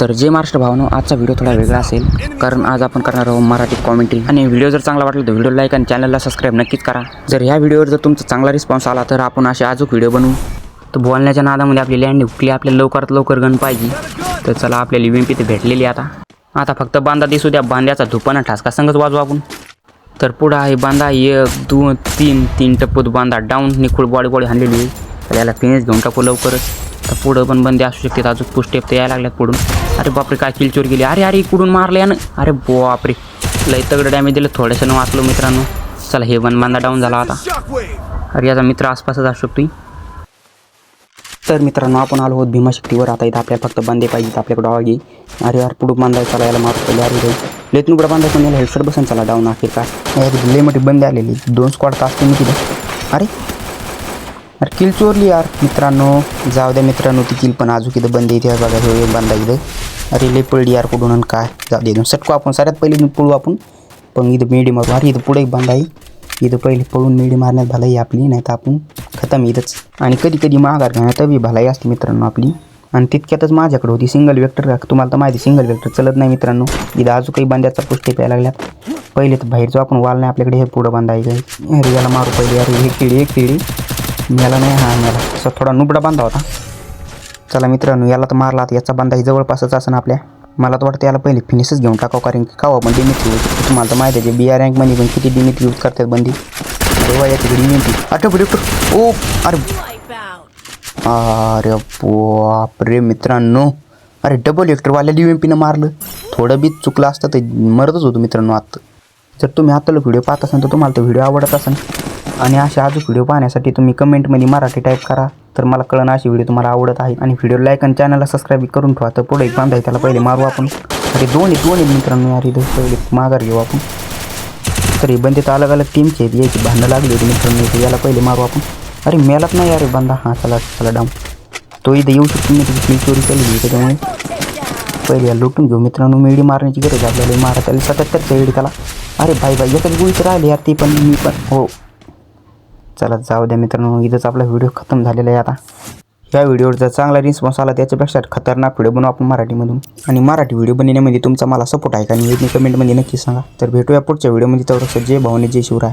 तर जे महाराष्ट्र भावनो आजचा व्हिडिओ थोडा वेगळा असेल. कारण आज आपण करणार आहोत मराठी कॉमेंट्री आणि व्हिडिओ जर चांगला वाटला तर व्हिडिओ लाईक आणि चॅनलला सबस्क्राईब नक्कीच करा. जर ह्या व्हिडिओवर जर तुमचा चांगला रिस्पॉन्स आला तर आपण असे अजून व्हिडिओ बनवू. तर बोलण्याच्या नादामध्ये आपली लँड हुकली आपल्याला लवकरात लवकर गण पाहिजे. तर चला आपल्याला यू एम ते भेटलेली आता. आता फक्त बांधा दिसू द्या. बांध्याचा धुपाना ठासका. संगच वाजू आपण. तर पुढं आहे बांधा एक दोन तीन तीन टप्पूत बांधा डाऊन निखुळ बॉडी बॉडी हाणलेली आहे तर याला फिनिश घेऊन टाकू लवकरच. आता पुढं पण बंदे असू शकते. अजून पुष्टेप ते यायला लागल्यात पुढून. अरे बापरे काय किलचोर गेली. अरे अरे कुठून मारलं यानं. अरे बापरे. लई तगडं डॅमेज दिलं. थोड्याशानं वाचलो मित्रांनो. चला हे वन बांधा डाऊन झाला आता. अरे याचा मित्र आसपासच असू शकतो तर मित्रांनो आपण आलो आहोत भीमाशक्तीवर. आता इथं आपल्याला फक्त बांधे पाहिजेत. आपल्याकडे ऑगी अरे यार पुढं बांधाय चला याला मारू पडले अरे रे लेत नुकडं बांधाय पण याला हेडशॉट बसून. चला डाऊन अखेर काय लय मोठी बंदी आलेली. दोन स्क्वॉड तर असते मी तिथे. अरे अरे किल चोरली यार मित्रांनो. जाऊ द्या मित्रांनो ती किल पण अजून इथं बंद इथे बघा हे बांधा इथं. अरे लय पडली यार कुठून आणि काय? जाऊ दे सटको आपण सगळ्यात पहिले पळू आपण. पण इथं मेडी मारू अरे इथं पुढे एक बांधा आहे. इथं पहिले पळून मेडी मारण्यात भलाई आपली नाही तर आपण खतम इथंच. आणि कधी कधी माघार घेण्यात बी भलाई असते मित्रांनो आपली. आणि तितक्यातच माझ्याकडे होती सिंगल वेक्टर तुम्हाला तर माहिती सिंगल वेक्टर चलत नाही मित्रांनो. इथं अजून काही बांध्याचा पुष्टी प्यायला लागल्यात. पहिले तर बाहेरचं आपण वाल नाही आपल्याकडे हे पुढं बांधायचं आहे. अरे याला मारू पहिले अरे हे किडी एक किडी. याला नाही हा याला असा थोडा नुबडा बांधा होता. चला मित्रांनो याला तर मारला आता. याचा बांधा ही जवळपासच असं आपल्या. मला तर वाटतं याला पहिले फिनिशच घेऊन टाकावं कारण की कावा पण डिमिट यूज तुम्हाला तर माहिती आहे बी आर रँकमध्ये पण किती डिमिट यूज करतात बंदी. तेव्हा याची डिमिट आठवड ओ अरे. अरे बापरे मित्रांनो. अरे डबल एक्टरवाल्या डी एम पीनं मारलं. थोडं बी चुकलं असतं तर मरतच होतो मित्रांनो आत्ता जर तुम्ही आत्ताला व्हिडिओ पाहत असाल तर तुम्हाला तो व्हिडिओ आवडत असेल. आणि असे अजून व्हिडिओ पाहण्यासाठी तुम्ही कमेंटमध्ये मराठी टाईप करा. तर मला कळणं अशी व्हिडिओ तुम्हाला आवडत आहे. आणि व्हिडिओ लाईक आणि चॅनलला सबस्क्राईब करून ठेवा. तर पुढे एक बांधा आहे त्याला पहिले मारू आपण. अरे दोन आहे मित्रांनो अरे पहिले माघार घेऊ आपण. तरी बंदे तर अलग अलग टीमचे आहेत. याची भांडणं लागली होती मित्रांनो इथे याला पहिले मारू आपण. अरे मेलात नाही अरे बंदा. हां चला चला डाऊन तो इथं येऊ शकतो मी तुझी चोरी केली त्याच्यामुळे पहिले या लुटून घेऊ मित्रांनो. मेडी मारण्याची गरज आहे आपल्याला. मारा त्याला सतत एडी त्याला अरे भाई भाई एकच गुळीच राहिली यार ती पण मी पण. हो. चला जाऊ द्या मित्रांनो इथंच आपला व्हिडिओ खतम झालेला आहे आता. या व्हिडिओवर जर चांगला रिस्पॉन्स आला त्याच्यापेक्षा खतरनाक व्हिडिओ बनवू आपण मराठीमधून. आणि मराठी व्हिडिओ बनवण्यामध्ये तुमचा मला सपोर्ट आहे का आणि कमेंटमध्ये नक्की सांगा. तर भेटूया पुढच्या व्हिडिओमध्ये. तेवढं जय भावने जय शिवराय.